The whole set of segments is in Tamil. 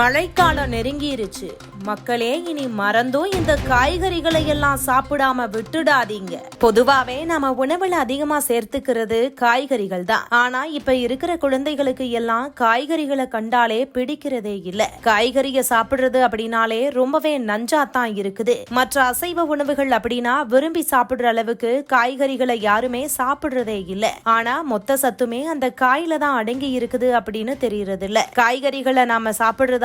மழைக்காலம் நெருங்கிருச்சு. மக்களே இனி மறந்தும் இந்த காய்கறிகளை எல்லாம் சாப்பிடாம விட்டுடாதீங்க. பொதுவாவே நம்ம உணவுல அதிகமா சேர்த்துக்கிறது காய்கறிகள் தான். ஆனா இப்ப இருக்கிற குழந்தைகளுக்கு எல்லாம் காய்கறிகளை கண்டாலே பிடிக்கிறதே இல்ல. காய்கறிய சாப்பிடுறது அப்படின்னாலே ரொம்பவே நஞ்சா தான் இருக்குது. மற்ற அசைவ உணவுகள் அப்படின்னா விரும்பி சாப்பிடுற அளவுக்கு காய்கறிகளை யாருமே சாப்பிடுறதே இல்ல. ஆனா மொத்த சத்துமே அந்த காயில தான் அடங்கி இருக்குது அப்படின்னு தெரியறது இல்ல காய்கறிகளை நாம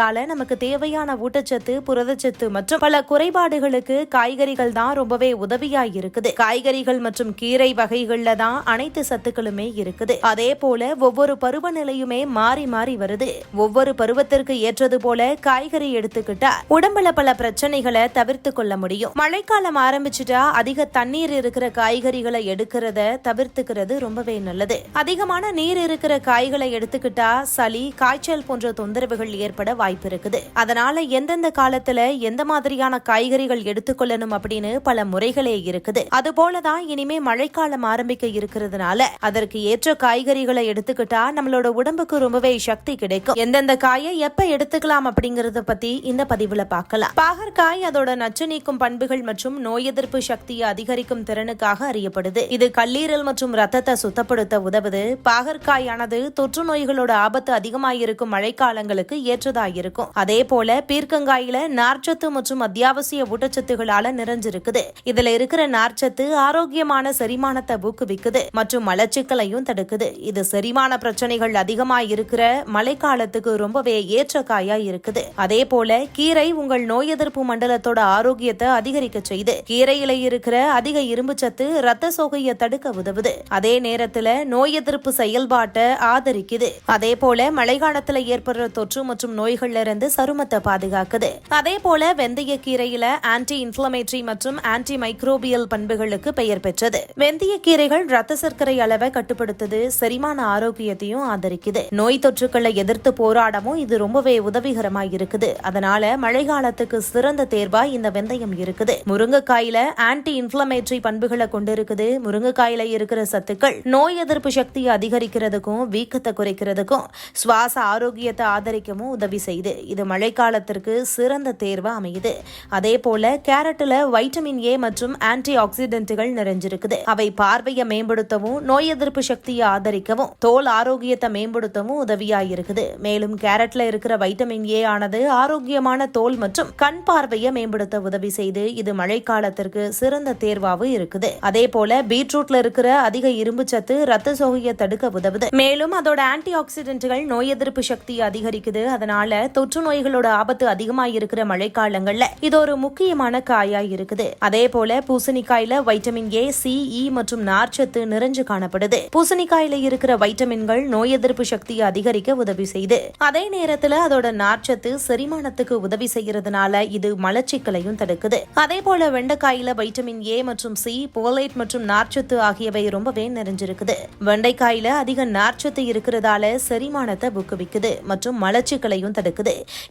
இருக்கிறதால நமக்கு தேவையான ஊட்டச்சத்து புரதச்சத்து மற்றும் பல குறைபாடுகளுக்கு காய்கறிகள் தான் ரொம்பவே உதவியா இருக்குது. காய்கறிகள் மற்றும் கீரை வகைகள்ல தான் அனைத்து சத்துக்களுமே இருக்குது. அதே போல ஒவ்வொரு பருவநிலையுமே மாறி மாறி வருது. ஒவ்வொரு பருவத்திற்கு ஏற்றது போல காய்கறி எடுத்துக்கிட்டா உடம்புல பல பிரச்சனைகளை தவிர்த்து கொள்ள முடியும். மழைக்காலம் ஆரம்பிச்சுட்டா அதிக தண்ணீர் இருக்கிற காய்கறிகளை எடுக்கிறத தவிர்த்துக்கிறது ரொம்பவே நல்லது. அதிகமான நீர் இருக்கிற காய்களை எடுத்துக்கிட்டா சளி காய்ச்சல் போன்ற தொந்தரவுகள் ஏற்பட வாய்ப்பு இருக்குது. அதனால எந்தெந்த காலத்துல எந்த மாதிரியான காய்கறிகள் எடுத்துக்கொள்ளணும் அப்படின்னு பல முறைகளே இருக்குது. அது போலதான் இனிமே மழைக்காலம் ஆரம்பிக்க இருக்கிறதுனால அதற்கு ஏற்ற காய்கறிகளை எடுத்துக்கிட்டா நம்மளோட உடம்புக்கு ரொம்பவே சக்தி கிடைக்கும். எந்தெந்த காயை எப்ப எடுத்துக்கலாம் அப்படிங்கறத பத்தி இந்த பதிவுல பார்க்கலாம். பாகற்காய் அதோட நச்சு நீக்கும் பண்புகள் மற்றும் நோய் எதிர்ப்பு சக்தியை அதிகரிக்கும் திறனுக்காக அறியப்படுது. இது கல்லீரல் மற்றும் ரத்தத்தை சுத்தப்படுத்த உதவுது. பாகற்காயானது தொற்று நோய்களோட ஆபத்து அதிகமாயிருக்கும் மழைக்காலங்களுக்கு ஏற்றதா இருக்கும். அதே போல பீர்க்கங்காயில நார்ச்சத்து மற்றும் அத்தியாவசிய ஊட்டச்சத்துகளால நிறைஞ்சிருக்குது. இதுல இருக்கிற நார்ச்சத்து ஆரோக்கியமான செரிமானத்தை ஊக்குவிக்குது மற்றும் மலச்சிக்கலையும் தடுக்குது. இது செரிமான பிரச்சனைகள் அதிகமா இருக்கிற மழைக்காலத்துக்கு ரொம்பவே ஏற்ற காயா இருக்குது. அதே போல கீரை உங்கள் நோய் எதிர்ப்பு மண்டலத்தோட ஆரோக்கியத்தை அதிகரிக்க செய்து கீரையில இருக்கிற அதிக இரும்பு சத்து ரத்த சோகையை தடுக்க உதவுது. அதே நேரத்துல நோய் எதிர்ப்பு செயல்பாட்டை ஆதரிக்குது. அதே போல மழைக்காலத்துல ஏற்படுற தொற்று மற்றும் நோய்கள் நோய்கள்ல இருந்து சருமத்தை பாதுகாக்குது. அதே போல வெந்தய கீரையில ஆன்டி இன்ஃபிளமேட்டரி மற்றும் ஆன்டி மைக்ரோபியல் பண்புகளுக்கு பெயர் பெற்றது. வெந்தய கீரைகள் ரத்த சர்க்கரை அளவை கட்டுப்படுத்துது செரிமான ஆரோக்கியத்தையும் ஆதரிக்குது. நோய் தொற்றுக்களை எதிர்த்து போராடவும் இது ரொம்பவே உதவிகரமா இருக்குது. அதனால மழைக்காலத்துக்கு சிறந்த தேர்வா இந்த வெந்தயம் இருக்குது. முருங்கைக்காயில ஆன்டி இன்ஃபிளமேட்டரி பண்புகளை கொண்டிருக்குது. முருங்கைக்காயில இருக்கிற சத்துக்கள் நோய் எதிர்ப்பு சக்தியை அதிகரிக்கிறதுக்கும் வீக்கத்தை குறைக்கிறதுக்கும் சுவாச ஆரோக்கியத்தை ஆதரிக்கவும் உதவி செய்யும் செய்து இது மழைக்காலத்திற்கு சிறந்த தேர்வாக அமையுது. அதே போல கேரட்டில் வைட்டமின் ஏ மற்றும் ஆன்டி ஆக்சிடென்ட்டுகள் நிறைஞ்சிருக்குது. அவை பார்வையை மேம்படுத்தவும் நோய் எதிர்ப்பு சக்தியை ஆதரிக்கவும் தோல் ஆரோக்கியத்தை மேம்படுத்தவும் உதவியாக இருக்குது மேலும் கேரட்ல இருக்கிற வைட்டமின் ஏ ஆனது ஆரோக்கியமான தோல் மற்றும் கண் பார்வையை மேம்படுத்த உதவி செய்து இது மழைக்காலத்திற்கு சிறந்த தேர்வாகவும் இருக்குது. அதே போல பீட்ரூட்ல இருக்கிற அதிக இரும்பு சத்து ரத்த சோகையை தடுக்க உதவுது. மேலும் அதோட ஆன்டி ஆக்சிடென்ட்கள் நோய் எதிர்ப்பு சக்தியை அதிகரிக்குது. அதனால தொற்று நோய்களோட ஆபத்து அதிகமா இருக்கிற மழைக்காலங்கள்ல இது ஒரு முக்கியமான காயா இருக்குது அதே போல பூசணிக்காயில வைட்டமின் ஏ சி இ மற்றும் நார்ச்சத்து நிறைஞ்சு காணப்படுது. பூசணிக்காயில இருக்கிற வைட்டமின்கள் நோய் எதிர்ப்பு சக்தியை அதிகரிக்க உதவி செய்யுது அதே நேரத்துல அதோட நார்ச்சத்து செரிமானத்துக்கு உதவி செய்யறதுனால இது மலச்சிக்கலையும் தடுக்குது. அதே போல வெண்டைக்காயில வைட்டமின் ஏ மற்றும் சி போலைட் மற்றும் நார்ச்சத்து ஆகியவை ரொம்பவே நிறைஞ்சிருக்குது. வெண்டைக்காயில அதிக நார்ச்சத்து இருக்கிறதால செரிமானத்தை ஊக்குவிக்குது மற்றும் மலச்சிக்கலையும் தடுக்குது.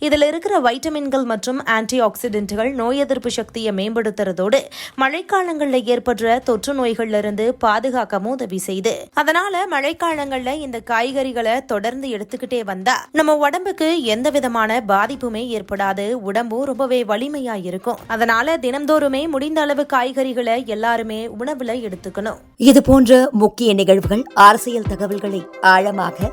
இதுல இருக்கிற வைட்டமின்கள் மற்றும் ஆன்டி ஆக்சிடென்ட்கள் நோய் எதிர்ப்பு சக்தியை மேம்படுத்துறதோடு மழைக்காலங்கள்ல ஏற்படுற தொற்று நோய்கள்ல இருந்து பாதுகாக்கவும் உதவி செய்யுது அதனால மழைக்காலங்கள்ல இந்த காய்கறிகளை தொடர்ந்து எடுத்துக்கிட்டே வந்தா நம்ம உடம்புக்கு எந்த விதமான பாதிப்புமே ஏற்படாது. உடம்பும் ரொம்பவே வலிமையா இருக்கும். அதனால தினம்தோறுமே முடிந்த அளவு காய்கறிகளை எல்லாருமே உணவுல எடுத்துக்கணும். இது போன்ற முக்கிய நிகழ்வுகள் அரசியல் தகவல்களை ஆழமாக